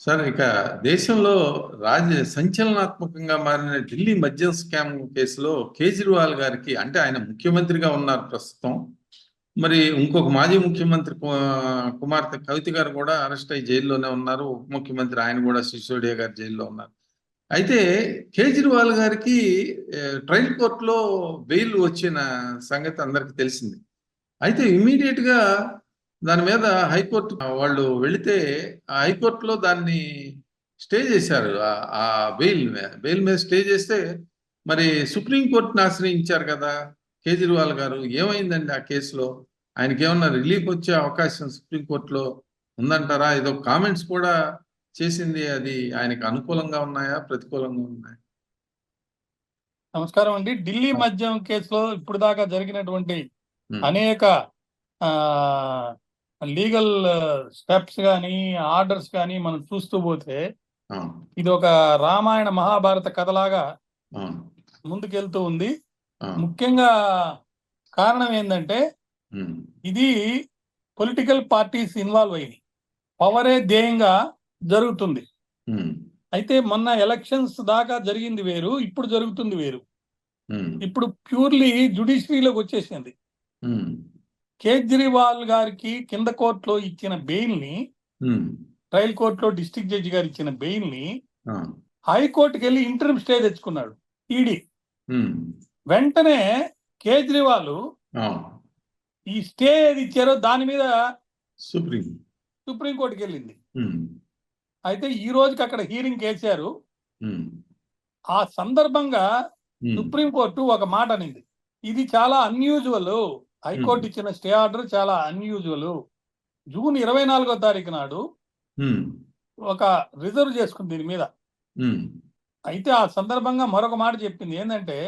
Sir ఇక దేశంలో రాజ సంచలనాత్మకంగా మారిన ఢిల్లీ మద్యం స్కామ్ కేసులో కేజ్రీవాల్ గారికి అంటే ఆయన ముఖ్యమంత్రిగా ఉన్నారు ప్రస్తుతం. మరి ఇంకొక మాజీ ముఖ్యమంత్రి కు- కుమార్తె కవిత గారు కూడా అరెస్ట్ అయ్యి జైల్లోనే ఉన్నారు. ఉప ముఖ్యమంత్రి ఆయన కూడా సిసోడియా గారు జైల్లో ఉన్నారు. అయితే కేజ్రీవాల్ గారికి ట్రయల్ కోర్టులో బెయిల్ వచ్చిన సంగతి అందరికీ తెలిసింది. అయితే ఇమీడియట్గా దాని మీద హైకోర్టు వాళ్ళు వెళితే ఆ హైకోర్టులో దాన్ని స్టే చేశారు. ఆ- బెయిల్ మీద బెయిల్ మీద స్టే చేస్తే మరి సుప్రీంకోర్టుని ఆశ్రయించారు కదా కేజ్రీవాల్ గారు. ఏమైందండి ఆ కేసులో? ఆయనకి ఏమన్నా రిలీఫ్ వచ్చే అవకాశం సుప్రీంకోర్టులో ఉందంటారా? ఏదో కామెంట్స్ కూడా చేసింది. అది ఆయనకు అనుకూలంగా ఉన్నాయా? ప్రతికూలంగా ఉన్నాయా? నమస్కారం అండి. ఢిల్లీ మద్యం కేసులో ఇప్పుడు దాకా జరిగినటువంటి అనేక లీగల్ స్టెప్స్ కానీ ఆర్డర్స్ కానీ మనం చూస్తూ పోతే ఇది ఒక రామాయణ మహాభారత కథలాగా ముందుకెళ్తూ ఉంది. ముఖ్యంగా కారణం ఏంటంటే ఇది పొలిటికల్ పార్టీస్ ఇన్వాల్వ్ అయ్యి పవరే ధ్యేయంగా జరుగుతుంది. అయితే మొన్న ఎలక్షన్స్ దాకా జరిగింది వేరు ఇప్పుడు జరుగుతుంది వేరు. ఇప్పుడు ప్యూర్లీ జుడిషియరీలోకి వచ్చేసింది. కేజ్రీవాల్ గారికి కింద కోర్టులో ఇచ్చిన బెయిల్ని ట్రయల్ కోర్టులో డిస్ట్రిక్ట్ జడ్జి గారు ఇచ్చిన బెయిల్ని హైకోర్టుకి వెళ్ళి ఇంటర్మ్ స్టే తెచ్చుకున్నాడు ఈడీ. వెంటనే కేజ్రీవాల్ ఈ స్టే ఏది ఇచ్చారో దాని మీద సుప్రీం. సుప్రీంకోర్టుకి వెళ్ళింది. అయితే ఈ రోజుకి అక్కడ హీరింగ్ వేశారు ఉమ్, ఆ సందర్భంగా సుప్రీంకోర్టు ఒక మాట అనింది. ఇది చాలా అన్యూజువల్. హైకోర్టు ఇచ్చిన స్టే ఆర్డర్ చాలా అన్యూజువల్. జూన్ ఇరవై నాలుగో తారీఖు నాడు ఒక రిజర్వ్ చేసుకుంది దీని మీద. అయితే ఆ సందర్భంగా మరొక మాట చెప్పింది. ఏంటంటే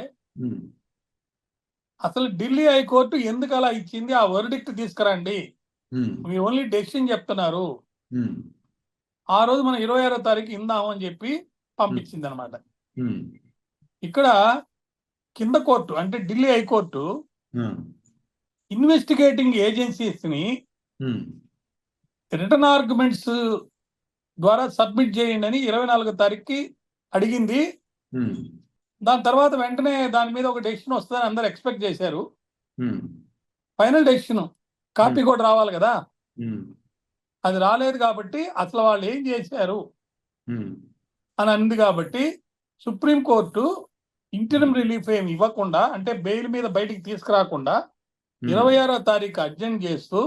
అసలు ఢిల్లీ హైకోర్టు ఎందుకు అలా ఇచ్చింది? ఆ వర్డిక్ట్ తీసుకురండి. మీ ఓన్లీ డెసిషన్ చెప్తున్నారు. ఆ రోజు మనం ఇరవై ఆరో తారీఖు ఇందాము అని చెప్పి పంపించింది అనమాట ఇక్కడ కింద కోర్టు అంటే ఢిల్లీ హైకోర్టు ఇన్వెస్టిగేటింగ్ ఏజెన్సీస్ని ఉమ్, రిటర్న్ ఆర్గ్యుమెంట్స్ ద్వారా సబ్మిట్ చేయండి అని ఇరవై నాలుగో తారీఖుకి అడిగింది. ఉమ్, దాని తర్వాత వెంటనే దాని మీద ఒక డెసిషన్ వస్తుందని అందరు ఎక్స్పెక్ట్ చేశారు. ఫైనల్ డెసిషన్ కాపీ కూడా రావాలి కదా? అది రాలేదు కాబట్టి అసలు వాళ్ళు ఏం చేశారు? అని అంది కాబట్టి సుప్రీంకోర్టు ఇంటర్మ్ రిలీఫ్ ఏమి ఇవ్వకుండా అంటే బెయిల్ మీద బయటికి తీసుకురాకుండా ఇరవై ఆరో తారీఖు అర్జెంట్ చేస్తూ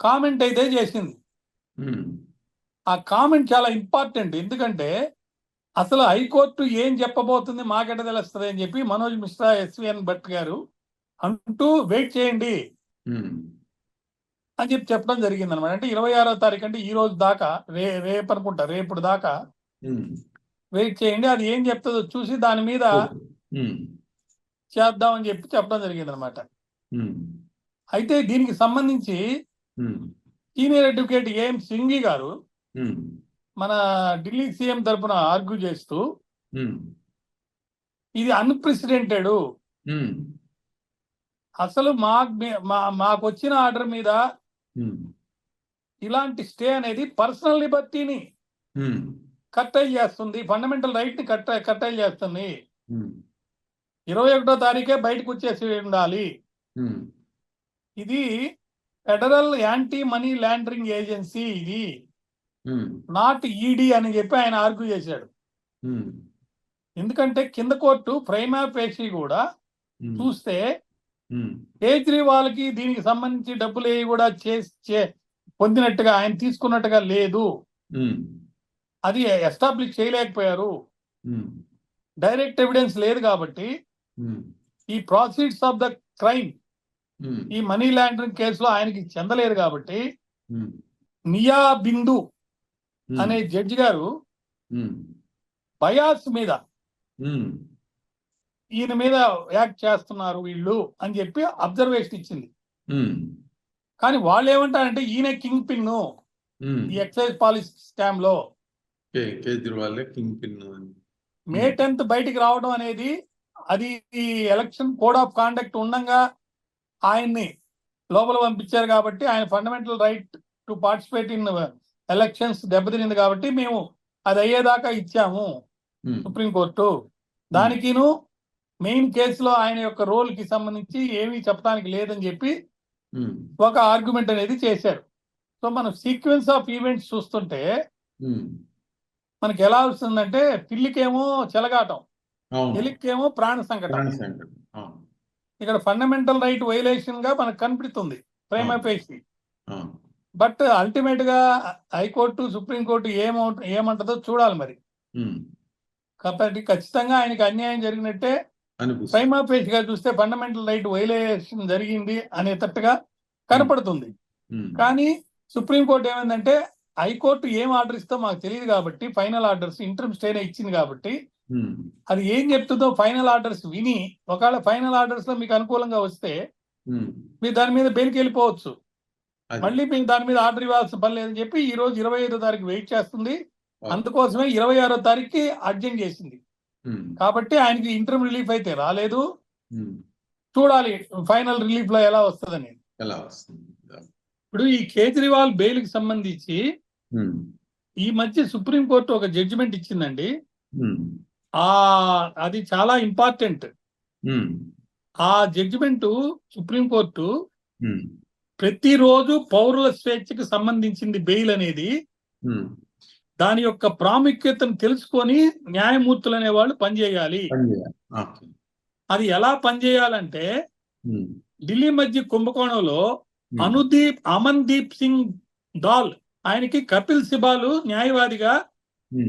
కామెంట్ అయితే చేసింది. ఉమ్, ఆ కామెంట్ చాలా ఇంపార్టెంట్. ఎందుకంటే అసలు హైకోర్టు ఏం చెప్పబోతుంది మాకెట తెలుస్తుంది అని చెప్పి మనోజ్ మిశ్రా ఎస్విఎన్ భట్ గారు అంటూ వెయిట్ చేయండి ఉమ్, అని చెప్పి చెప్పడం జరిగింది అనమాట అంటే ఇరవై ఆరో తారీఖు అంటే ఈ రోజు దాకా రే రేపు అనుకుంటా రేపు దాకా వెయిట్ చేయండి. అది ఏం చెప్తుందో చూసి దాని మీద చేద్దామని చెప్పి చెప్పడం జరిగింది అనమాట అయితే దీనికి సంబంధించి um, senior advocate AM Singhvi గారు ఉమ్, మన ఢిల్లీ సీఎం తరపున ఆర్గ్యూ చేస్తూ ఇది అన్ప్రెసిడెంటెడ్ అసలు మాకు వచ్చిన ఆర్డర్ మీద ఇలాంటి స్టే అనేది పర్సనల్ లిబర్టీని కట్టైల్ చేస్తుంది ఫండమెంటల్ రైట్ని కట్ట కట్టైల్ చేస్తుంది. ఇరవై ఒకటో తారీఖే బయటకు వచ్చేసి ఉండాలి. ఇది federal anti money laundering agency ఇది. ఉమ్, నాట్ ఈడీ అని చెప్పి ఆయన ఆర్గ్యూ చేశాడు. ఉమ్, ఎందుకంటే కింద కోర్టు ప్రైమా పేషీ కూడా చూస్తే కేజ్రీవాల్కి దీనికి సంబంధించి డబ్బులు ఏవి కూడా చేసి పొందినట్టుగా ఆయన తీసుకున్నట్టుగా లేదు. అది ఎస్టాబ్లిష్ చేయలేకపోయారు. డైరెక్ట్ ఎవిడెన్స్ లేదు కాబట్టి ఈ ప్రాసీడ్స్ ఆఫ్ ద క్రైమ్ ఈ మనీ లాండరింగ్ కేసులో ఆయనకి చెందలేదు కాబట్టి నియా బిందు ఉమ్, అనే జడ్జి గారు బయాస్ మీద ఈయన మీద యాక్ట్ చేస్తున్నారు వీళ్ళు అని చెప్పి అబ్జర్వేషన్ ఇచ్చింది. కానీ వాళ్ళు ఏమంటారంటే ఈయన కింగ్ పిన్. ఈ ఎక్సైజ్ పాలసీ స్కామ్లో కింగ్ పిన్ మే టెన్త్ బయటికి రావడం అనేది అది ఎలక్షన్ కోడ్ ఆఫ్ కాండక్ట్ ఉండంగా ఆయన్ని లోపల పంపించారు కాబట్టి ఆయన fundamental right to participate in elections దెబ్బతినింది కాబట్టి మేము అది అయ్యేదాకా ఇచ్చాము ఉమ్, సుప్రీంకోర్టు. దానికిను మెయిన్ కేసులో ఆయన యొక్క రోల్కి సంబంధించి ఏమీ చెప్పడానికి లేదని చెప్పి ఉమ్, ఒక ఆర్గ్యుమెంట్ అనేది చేశారు. సో మనం సీక్వెన్స్ ఆఫ్ ఈవెంట్స్ చూస్తుంటే ఉమ్, మనకి ఎలా వస్తుందంటే పిల్లికేమో చెలగాటం ఎలికేమో ప్రాణ సంకటం ఇక్కడ ఫండమెంటల్ రైట్ వైలేషన్గా మనకు కనిపిస్తుంది. ప్రేమ అవును. పేసి అవును. బట్ అల్టిమేట్గా హైకోర్టు సుప్రీంకోర్టు ఏమో ఏమంటదో చూడాలి మరి. కాబట్టి ఖచ్చితంగా ఆయనకి అన్యాయం జరిగినట్టే అనిపిస్తుంది. ప్రైమా గా చూస్తే ఫండమెంటల్ రైట్ వైలేషన్ జరిగింది అనేటట్టుగా కనపడుతుంది. కానీ సుప్రీంకోర్టు ఏమైందంటే హైకోర్టు ఏం ఆర్డర్ ఇస్తో మాకు తెలియదు కాబట్టి ఫైనల్ ఆర్డర్స్ ఇంటర్మ్ స్టేనే ఇచ్చింది కాబట్టి అది ఏం చెప్తుందో ఫైనల్ ఆర్డర్స్ విని ఒకవేళ ఫైనల్ ఆర్డర్స్లో మీకు అనుకూలంగా వస్తే ఉమ్, మీరు దాని మీద బెయిల్కి వెళ్ళిపోవచ్చు. మళ్ళీ మీకు దాని మీద ఆర్డర్ ఇవ్వాల్సిన పని లేదని చెప్పి ఈ రోజు ఇరవై ఐదో తారీఖు వెయిట్ చేస్తుంది. అందుకోసమే ఇరవై ఆరో తారీఖుకి అర్జెంట్ చేసింది. ఉమ్, కాబట్టి ఆయనకి ఇంటర్మ్ రిలీఫ్ అయితే రాలేదు. చూడాలి ఫైనల్ రిలీఫ్లో ఎలా వస్తుందని. ఎలా వస్తుంది? ఇప్పుడు ఈ కేజ్రీవాల్ బెయిల్కి సంబంధించి ఈ మధ్య సుప్రీంకోర్టు ఒక జడ్జిమెంట్ ఇచ్చిందండి. ఆ అది చాలా ఇంపార్టెంట్. ఆ జడ్జిమెంట్ సుప్రీంకోర్టు ప్రతిరోజు పౌరుల స్వేచ్ఛకు సంబంధించింది బెయిల్ అనేది దాని యొక్క ప్రాముఖ్యతను తెలుసుకొని న్యాయమూర్తులు అనే వాళ్ళు పనిచేయాలి. అది ఎలా పనిచేయాలంటే ఢిల్లీ మధ్య కుంభకోణంలో అనుదీప్ అమన్దీప్ సింగ్ దాల్ ఆయనకి కపిల్ సిబాలు న్యాయవాదిగా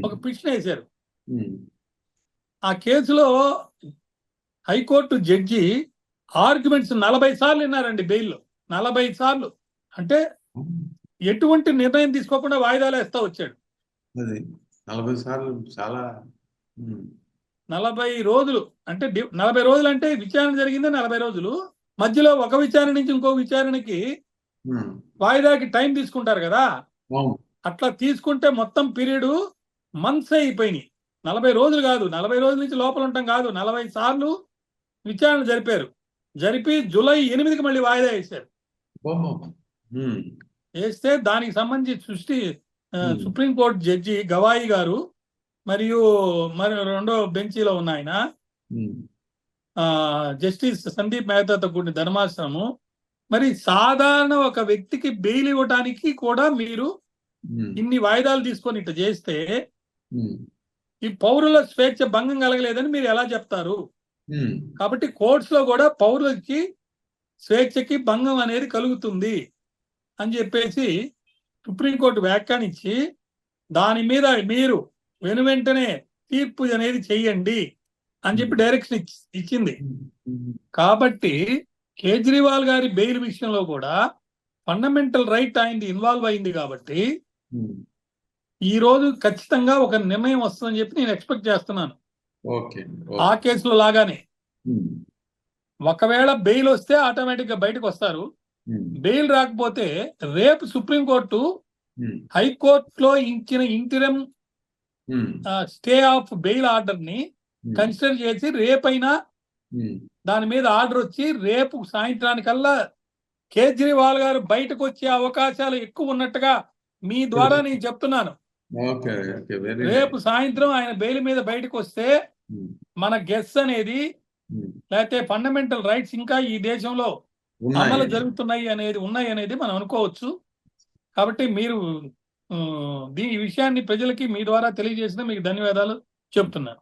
ఒక పిటిషన్ వేశారు. ఆ కేసులో హైకోర్టు జడ్జి ఆర్గ్యుమెంట్స్ నలభై సార్లు విన్నారండి బెయిల్లో. నలభై సార్లు. అంటే ఎటువంటి నిర్ణయం తీసుకోకుండా వాయిదాలు వేస్తా వచ్చాడు. నలభై సార్లు చాలా నలభై రోజులు. అంటే నలభై రోజులు అంటే విచారణ జరిగింది నలభై రోజులు. మధ్యలో ఒక విచారణ నుంచి ఇంకో విచారణకి వాయిదాకి టైం తీసుకుంటారు కదా. అట్లా తీసుకుంటే మొత్తం పీరియడ్ మంత్స్ అయిపోయినాయి. నలభై రోజులు కాదు నలభై రోజుల నుంచి లోపల ఉంటాం కాదు. నలభై సార్లు విచారణ జరిపారు. జరిపి జూలై ఎనిమిదికి మళ్ళీ వాయిదా వేశారు. వేస్తే దానికి సంబంధించి సృష్టి. సుప్రీంకోర్టు జడ్జి గవాయి గారు మరియు మరి రెండో బెంచీలో ఉన్న ఆయన జస్టిస్ సందీప్ మెహతాతో కూడిన ధర్మాసనము మరి సాధారణ ఒక వ్యక్తికి బెయిల్ ఇవ్వడానికి కూడా మీరు ఇన్ని వాయిదాలు తీసుకొని ఇట్లా చేస్తే ఈ పౌరుల స్వేచ్ఛ భంగం కలగలేదని మీరు ఎలా చెప్తారు? కాబట్టి కోర్ట్స్లో కూడా పౌరులకి స్వేచ్ఛకి భంగం అనేది కలుగుతుంది అని చెప్పేసి సుప్రీంకోర్టు వ్యాఖ్యానించి దాని మీద మీరు వెను వెంటనే తీర్పు అనేది చెయ్యండి అని చెప్పి డైరెక్షన్ ఇచ్- ఇచ్చింది. కాబట్టి కేజ్రీవాల్ గారి బెయిల్ విషయంలో కూడా ఫండమెంటల్ రైట్ ఆయనది ఇన్వాల్వ్ అయింది కాబట్టి ఈ రోజు ఖచ్చితంగా ఒక నిర్ణయం వస్తుందని చెప్పి నేను ఎక్స్పెక్ట్ చేస్తున్నాను. ఓకే. ఆ. కేసులో లాగానే. ఒకవేళ బెయిల్ వస్తే ఆటోమేటిక్గా బయటకు వస్తారు. బెయిల్ రాకపోతే రేపు సుప్రీంకోర్టు హైకోర్టులో ఇచ్చిన ఇంటిరం స్టే ఆఫ్ బెయిల్ ఆర్డర్ని కన్సిడర్ చేసి రేపైనా దాని మీద ఆర్డర్ వచ్చి రేపు సాయంత్రానికల్లా కేజ్రీవాల్ గారు బయటకు వచ్చే అవకాశాలు ఎక్కువ ఉన్నట్టుగా మీ ద్వారా నేను చెప్తున్నాను. రేపు సాయంత్రం ఆయన బెయిల్ మీద బయటకు వస్తే ఉమ్, మన గెస్ అనేది ఉమ్, లేకపోతే ఫండమెంటల్ రైట్స్ ఇంకా ఈ దేశంలో. అమలు జరుగుతున్నాయి అనేది ఉన్నాయి అనేది మనం అనుకోవచ్చు. కాబట్టి మీరు ఆ, దీ ఈ విషయాన్ని ప్రజలకి మీ ద్వారా తెలియజేసిన మీకు ధన్యవాదాలు చెప్తున్నాను.